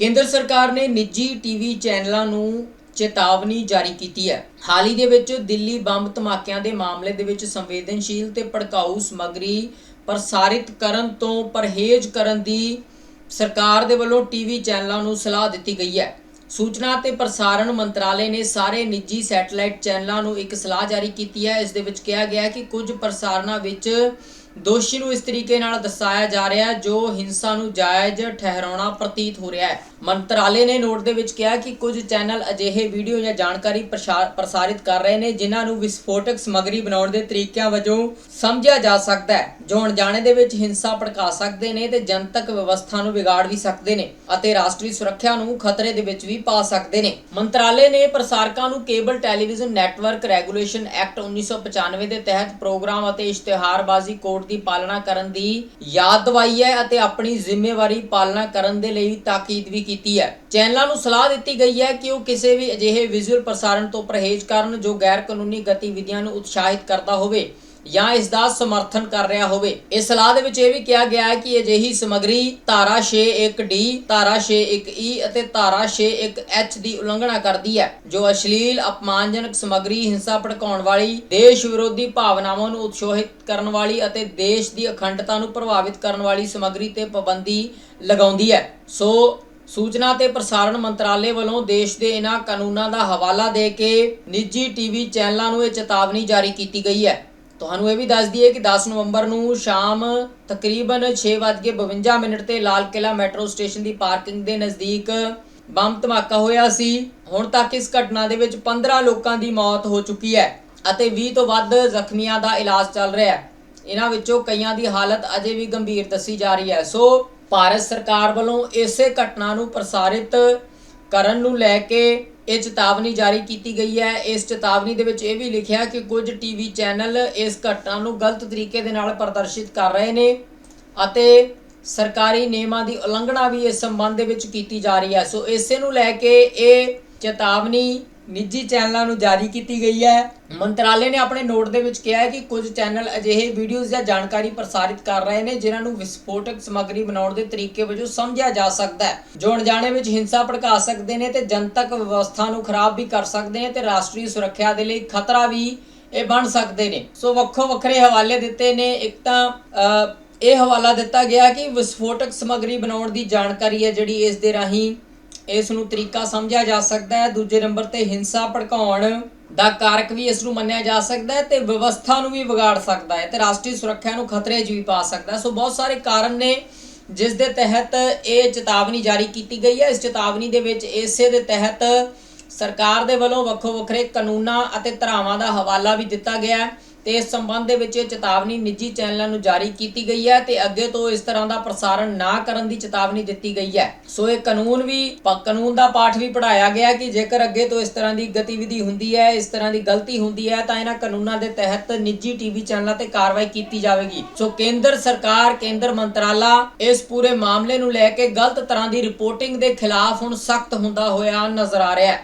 ਕੇਂਦਰ ਸਰਕਾਰ ਨੇ ਨਿੱਜੀ ਟੀਵੀ ਚੈਨਲਾਂ ਨੂੰ ਚੇਤਾਵਨੀ ਜਾਰੀ ਕੀਤੀ ਹੈ। ਹਾਲ ਹੀ ਦੇ ਵਿੱਚ ਦਿੱਲੀ ਬੰਬ ਧਮਾਕਿਆਂ ਦੇ ਮਾਮਲੇ ਦੇ ਵਿੱਚ ਸੰਵੇਦਨਸ਼ੀਲ ਤੇ ਭੜਕਾਊ ਸਮੱਗਰੀ ਪ੍ਰਸਾਰਿਤ ਕਰਨ ਤੋਂ ਪਰਹੇਜ਼ ਕਰਨ ਦੀ ਸਰਕਾਰ ਦੇ ਵੱਲੋਂ ਟੀਵੀ ਚੈਨਲਾਂ ਨੂੰ ਸਲਾਹ ਦਿੱਤੀ ਗਈ ਹੈ। ਸੂਚਨਾ ਤੇ ਪ੍ਰਸਾਰਣ ਮੰਤਰਾਲੇ ਨੇ ਸਾਰੇ ਨਿੱਜੀ ਸੈਟੇਲਾਈਟ ਚੈਨਲਾਂ ਨੂੰ ਇੱਕ ਸਲਾਹ ਜਾਰੀ ਕੀਤੀ ਹੈ। ਇਸ ਦੇ ਵਿੱਚ ਕਿਹਾ ਗਿਆ ਹੈ ਕਿ ਕੁਝ ਪ੍ਰਸਾਰਣਾਂ ਵਿੱਚ ਦੋਸ਼ੀ ਨੂੰ ਇਸ ਤਰੀਕੇ ਨਾਲ ਦਰਸਾਇਆ ਜਾ ਰਿਹਾ ਹੈ, ਜੋ ਹਿੰਸਾ ਨੂੰ ਜਾਇਜ਼ ਠਹਿਰਾਉਣਾ ਪ੍ਰਤੀਤ ਹੋ ਰਿਹਾ ਹੈ। ਮੰਤਰਾਲੇ ਨੇ ਨੋਟ ਦੇ ਵਿੱਚ ਕਿਹਾ ਕਿ ਕੁਝ ਚੈਨਲ ਅਜਿਹੇ ਵੀਡੀਓ ਜਾਂ ਜਾਣਕਾਰੀ ਪ੍ਰਸਾਰਿਤ ਕਰ ਰਹੇ ਨੇ, ਜਿਨ੍ਹਾਂ ਨੂੰ ਵਿਸਫੋਟਕ ਸਮੱਗਰੀ ਬਣਾਉਣ ਦੇ ਤਰੀਕਿਆਂ ਵਜੋਂ ਸਮਝਿਆ ਜਾ ਸਕਦਾ ਹੈ। ਜੋ ਅਣਜਾਣੇ ਦੇ ਵਿੱਚ ਹਿੰਸਾ ਭੜਕਾ ਸਕਦੇ ਨੇ ਤੇ ਜਨਤਕ ਵਿਵਸਥਾ ਨੂੰ ਵਿਗਾੜ ਵੀ ਸਕਦੇ ਨੇ ਅਤੇ ਰਾਸ਼ਟਰੀ ਸੁਰੱਖਿਆ ਨੂੰ ਖਤਰੇ ਦੇ ਵਿੱਚ ਵੀ ਪਾ ਸਕਦੇ ਨੇ। ਮੰਤਰਾਲੇ ਨੇ ਪ੍ਰਸਾਰਕਾਂ ਨੂੰ cable television network regulation act 1995 ਦੇ ਤਹਿਤ ਪ੍ਰੋਗਰਾਮ ਅਤੇ ਇਸ਼ਤਿਹਾਰਬਾਜ਼ੀ ਕੋਡ ਦੀ ਪਾਲਣਾ ਕਰਨ ਦੀ ਯਾਦ ਦਵਾਈ ਹੈ ਅਤੇ ਆਪਣੀ ਜ਼ਿੰਮੇਵਾਰੀ ਪਾਲਣਾ ਕਰਨ ਦੇ ਲਈ ਤਾਕੀਦ ਵੀ ਕੀਤੀ ਹੈ। ਚੈਨਲਾਂ ਨੂੰ ਸਲਾਹ ਦਿੱਤੀ ਗਈ ਹੈ ਕਿ ਉਹ ਕਿਸੇ ਵੀ ਅਜਿਹੇ ਵਿਜ਼ੂਅਲ ਪ੍ਰਸਾਰਣ ਤੋਂ ਪਰਹੇਜ਼ ਕਰਨ ਜੋ ਗੈਰ ਕਾਨੂੰਨੀ ਗਤੀਵਿਧੀਆਂ ਨੂੰ ਉਤਸ਼ਾਹਿਤ ਕਰਦਾ ਹੋਵੇ। ਜਾਂ ਇਸ ਦਾ ਸਮਰਥਨ ਕਰ ਰਿਹਾ ਹੋਵੇ। ਇਸ ਸਲਾਹ ਦੇ ਵਿੱਚ ਇਹ ਵੀ ਕਿਹਾ ਗਿਆ ਹੈ ਕਿ ਅਜਿਹੀ ਸਮੱਗਰੀ ਧਾਰਾ 61D ਧਾਰਾ 61E ਅਤੇ ਧਾਰਾ 61H ਦੀ ਉਲੰਘਣਾ ਕਰਦੀ ਹੈ, ਜੋ ਅਸ਼ਲੀਲ, ਅਪਮਾਨਜਨਕ ਸਮੱਗਰੀ, ਹਿੰਸਾ ਭੜਕਾਉਣ ਵਾਲੀ, ਦੇਸ਼ ਵਿਰੋਧੀ ਭਾਵਨਾਵਾਂ ਨੂੰ ਉਤਸ਼ਾਹਿਤ ਕਰਨ ਵਾਲੀ ਅਤੇ ਦੇਸ਼ ਦੀ ਅਖੰਡਤਾ ਨੂੰ ਪ੍ਰਭਾਵਿਤ ਕਰਨ ਵਾਲੀ ਸਮੱਗਰੀ ਤੇ ਪਾਬੰਦੀ ਲਗਾਉਂਦੀ ਹੈ। ਸੋ, ਸੂਚਨਾ ਤੇ ਪ੍ਰਸਾਰਣ ਮੰਤਰਾਲੇ ਵੱਲੋਂ ਦੇਸ਼ ਦੇ ਇਹਨਾਂ ਕਾਨੂੰਨਾਂ ਦਾ ਹਵਾਲਾ ਦੇ ਕੇ ਨਿੱਜੀ ਟੀਵੀ ਚੈਨਲਾਂ ਨੂੰ ਇਹ ਚੇਤਾਵਨੀ ਜਾਰੀ ਕੀਤੀ ਗਈ ਹੈ। ਤੁਹਾਨੂੰ ਇਹ ਵੀ ਦੱਸ ਦਈਏ ਕਿ 10 ਨਵੰਬਰ ਨੂੰ ਸ਼ਾਮ ਤਕਰੀਬਨ 6:52 ਮਿੰਟ ਤੇ ਲਾਲ ਕਿਲਾ ਮੈਟਰੋ ਸਟੇਸ਼ਨ ਦੀ ਪਾਰਕਿੰਗ ਦੇ ਨਜ਼ਦੀਕ ਬੰਬ ਧਮਾਕਾ ਹੋਇਆ ਸੀ। ਹੁਣ ਤੱਕ ਇਸ ਘਟਨਾ ਦੇ ਵਿੱਚ 15 ਲੋਕਾਂ ਦੀ ਮੌਤ ਹੋ ਚੁੱਕੀ ਹੈ ਅਤੇ 20 ਤੋਂ ਵੱਧ ਜ਼ਖਮੀਆਂ ਦਾ ਇਲਾਜ ਚੱਲ ਰਿਹਾ ਹੈ। ਇਹਨਾਂ ਵਿੱਚੋਂ ਕਈਆਂ ਦੀ ਹਾਲਤ ਅਜੇ ਵੀ ਗੰਭੀਰ ਦੱਸੀ ਜਾ ਰਹੀ ਹੈ। ਸੋ ਭਾਰਤ ਸਰਕਾਰ ਵੱਲੋਂ ਇਸੇ ਘਟਨਾ ਨੂੰ ਪ੍ਰਸਾਰਿਤ ਕਰਨ ਨੂੰ ਲੈ ਕੇ ਇਹ ਚੇਤਾਵਨੀ ਜਾਰੀ ਕੀਤੀ ਗਈ ਹੈ। ਇਸ ਚੇਤਾਵਨੀ ਦੇ ਵਿੱਚ ਇਹ ਵੀ ਲਿਖਿਆ ਕਿ ਕੁਝ ਟੀਵੀ ਚੈਨਲ ਇਸ ਘਟਨਾ ਨੂੰ ਗਲਤ ਤਰੀਕੇ ਦੇ ਨਾਲ ਪ੍ਰਦਰਸ਼ਿਤ ਕਰ ਰਹੇ ਨੇ ਅਤੇ ਸਰਕਾਰੀ ਨਿਯਮਾਂ ਦੀ ਉਲੰਘਣਾ ਵੀ ਇਸ ਸੰਬੰਧ ਦੇ ਵਿੱਚ ਕੀਤੀ ਜਾ ਰਹੀ ਹੈ। ਸੋ ਇਸੇ ਨੂੰ ਲੈ ਕੇ ਇਹ ਚੇਤਾਵਨੀ ਨਿੱਜੀ ਚੈਨਲਾਂ ਨੂੰ ਜਾਰੀ ਕੀਤੀ ਗਈ ਹੈ। ਮੰਤਰਾਲੇ ਨੇ ਆਪਣੇ ਨੋਟ ਦੇ ਵਿੱਚ ਕਿਹਾ ਹੈ ਕਿ ਕੁਝ ਚੈਨਲ ਅਜਿਹੇ ਵੀਡੀਓਜ਼ ਜਾਂ ਜਾਣਕਾਰੀ ਪ੍ਰਸਾਰਿਤ ਕਰ ਰਹੇ ਨੇ, ਜਿਨ੍ਹਾਂ ਨੂੰ ਵਿਸਫੋਟਕ ਸਮੱਗਰੀ ਬਣਾਉਣ ਦੇ ਤਰੀਕੇ ਵਜੋਂ ਸਮਝਿਆ ਜਾ ਸਕਦਾ ਹੈ। ਜੋ ਅਣਜਾਣੇ ਵਿੱਚ ਹਿੰਸਾ ਭੜਕਾ ਸਕਦੇ ਨੇ ਤੇ ਜਨਤਕ ਵਿਵਸਥਾ ਨੂੰ ਖਰਾਬ ਵੀ ਕਰ ਸਕਦੇ ਨੇ ਤੇ ਰਾਸ਼ਟਰੀ ਸੁਰੱਖਿਆ ਦੇ ਲਈ ਖਤਰਾ ਵੀ ਇਹ ਬਣ ਸਕਦੇ ਨੇ। ਸੋ ਵੱਖੋ ਵੱਖਰੇ ਹਵਾਲੇ ਦਿੱਤੇ ਨੇ, ਇੱਕ ਤਾਂ ਇਹ ਹਵਾਲਾ ਦਿੱਤਾ ਗਿਆ ਕਿ ਵਿਸਫੋਟਕ ਸਮੱਗਰੀ ਬਣਾਉਣ ਦੀ ਜਾਣਕਾਰੀ ਹੈ ਜਿਹੜੀ ਇਸ ਦੇ ਰਾਹੀਂ ਇਸ ਨੂੰ ਤਰੀਕਾ ਸਮਝਿਆ ਜਾ ਸਕਦਾ ਹੈ। ਦੂਜੇ ਨੰਬਰ ਤੇ ਹਿੰਸਾ ਭੜਕਾਉਣ ਦਾ ਕਾਰਕ ਵੀ ਇਸ ਨੂੰ ਮੰਨਿਆ ਜਾ ਸਕਦਾ ਹੈ ਤੇ ਵਿਵਸਥਾ ਨੂੰ ਵੀ ਵਿਗਾੜ ਸਕਦਾ ਹੈ ਤੇ ਰਾਸ਼ਟਰੀ ਸੁਰੱਖਿਆ ਨੂੰ ਖਤਰੇ 'ਚ ਵੀ ਪਾ ਸਕਦਾ ਹੈ। ਸੋ ਬਹੁਤ ਸਾਰੇ ਕਾਰਨ ਨੇ ਜਿਸ ਦੇ ਤਹਿਤ ਇਹ ਚੇਤਾਵਨੀ ਜਾਰੀ ਕੀਤੀ ਗਈ ਹੈ। ਇਸ ਚੇਤਾਵਨੀ ਦੇ ਵਿੱਚ ਇਸੇ ਦੇ ਤਹਿਤ ਸਰਕਾਰ ਦੇ ਵੱਲੋਂ ਵੱਖੋ ਵੱਖਰੇ ਕਾਨੂੰਨਾਂ ਅਤੇ ਧਾਰਾਵਾਂ ਦਾ ਹਵਾਲਾ ਵੀ ਦਿੱਤਾ ਗਿਆ ਹੈ। ਤੇ ਇਸ ਸੰਬੰਧ ਦੇ ਵਿੱਚ ਇਹ ਚੇਤਾਵਨੀ ਨਿੱਜੀ ਚੈਨਲਾਂ ਨੂੰ ਜਾਰੀ ਕੀਤੀ ਗਈ ਹੈ ਤੇ ਅੱਗੇ ਤੋਂ ਇਸ ਤਰ੍ਹਾਂ ਦਾ ਪ੍ਰਸਾਰਣ ਨਾ ਕਰਨ ਦੀ ਚੇਤਾਵਨੀ ਦਿੱਤੀ ਗਈ ਹੈ। ਸੋ ਇਹ ਕਾਨੂੰਨ ਵੀ ਕਾਨੂੰਨ ਦਾ ਪਾਠ ਵੀ ਪੜਾਇਆ ਗਿਆ ਕਿ ਜੇਕਰ ਅੱਗੇ ਤੋਂ ਇਸ ਤਰ੍ਹਾਂ ਦੀ ਗਤੀਵਿਧੀ ਹੁੰਦੀ ਹੈ, ਇਸ ਤਰ੍ਹਾਂ ਦੀ ਗਲਤੀ ਹੁੰਦੀ ਹੈ, ਤਾਂ ਇਹਨਾਂ ਕਾਨੂੰਨਾਂ ਦੇ ਤਹਿਤ ਨਿੱਜੀ ਟੀਵੀ ਚੈਨਲਾਂ ਤੇ ਕਾਰਵਾਈ ਕੀਤੀ ਜਾਵੇਗੀ। ਸੋ ਕੇਂਦਰ ਸਰਕਾਰ, ਕੇਂਦਰ ਮੰਤਰਾਲਾ ਇਸ ਪੂਰੇ ਮਾਮਲੇ ਨੂੰ ਲੈ ਕੇ ਗਲਤ ਤਰ੍ਹਾਂ ਦੀ ਰਿਪੋਰਟਿੰਗ ਦੇ ਖਿਲਾਫ ਹੁਣ ਸਖਤ ਹੁੰਦਾ ਹੋਇਆ ਨਜ਼ਰ ਆ ਰਿਹਾ ਹੈ।